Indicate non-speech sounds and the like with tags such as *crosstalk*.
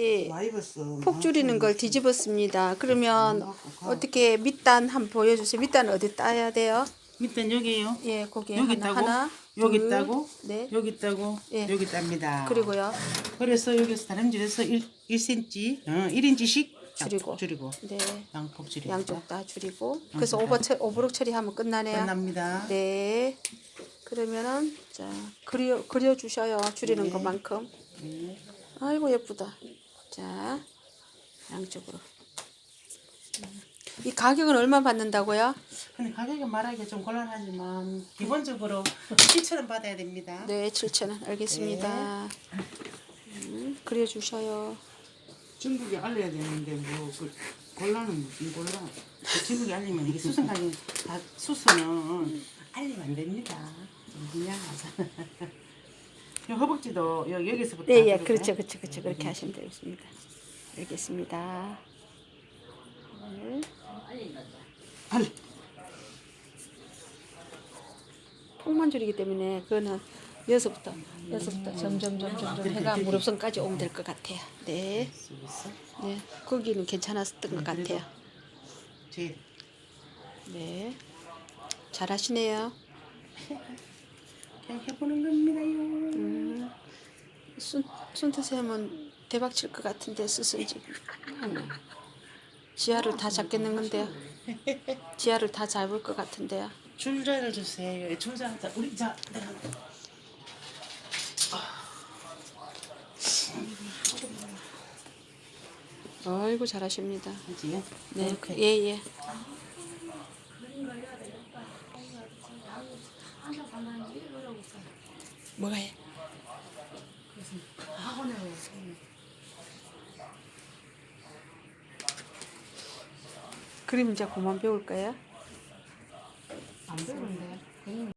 예. 폭 줄이는 걸 뒤집었습니다. 그러면 어떻게 밑단 한번 보여주세요. 밑단 어디 따야 돼요? 밑단 여기에요. 예, 거기 여기 하나? 하나, 여기 둘, 있다고? 네. 여기 있다고? 예. 여기 있답니다. 그리고요. 그래서 여기서 다림질해서 1, 1cm, 어, 1인치씩 줄이고. 줄이고 네, 양폭 줄이고 양쪽 다 줄이고. 그래서 오버 처, 오버록 처리하면 끝나네요. 끝납니다. 네. 그러면은 자 그려 그려 주셔요. 줄이는 네. 것만큼. 네. 아이고 예쁘다. 자 양쪽으로. 음. 이 가격은 얼마 받는다고요? 근데 가격이 말하기가 좀 곤란하지만 기본적으로 *laughs* 7,000원 받아야 됩니다. 네, 7,000원. 알겠습니다. 음, 그려 주셔요. 중국에 알려야 되는데 뭐 그, 곤란은 무슨 곤란? 그 중국에 알리면 이게 수선 가격 다 수선은 알리면 안 됩니다. 좀 미안하잖아. *laughs* 요 허벅지도 여, 여기서부터 네, 다 예? 그렇죠, 그렇죠, 그렇죠. 그렇게 하시면 되겠습니다. 알겠습니다. 네. 알리. 폭만 줄이기 때문에 그거는 여기서부터 여기서부터 점점 점점 점점 해가 무릎선까지 오면 될 것 같아요. 네. 네, 거기는 괜찮았던 것 같아요. 제 네, 잘하시네요. *laughs* 그냥 해보는 겁니다요. 음, 순 순트쌤은 대박 칠 것 같은데 스승지. 지하를 다 잡겠는 건데요. 지하를 다 잡을 것 같은데요. 줄자를 주세요. 줄자 자 우리 자 내가 아이고 잘하십니다. 하지. 네, 뭐가 해? 그래서 학원에 그림자 그만 배울 거야? 안 배우는데.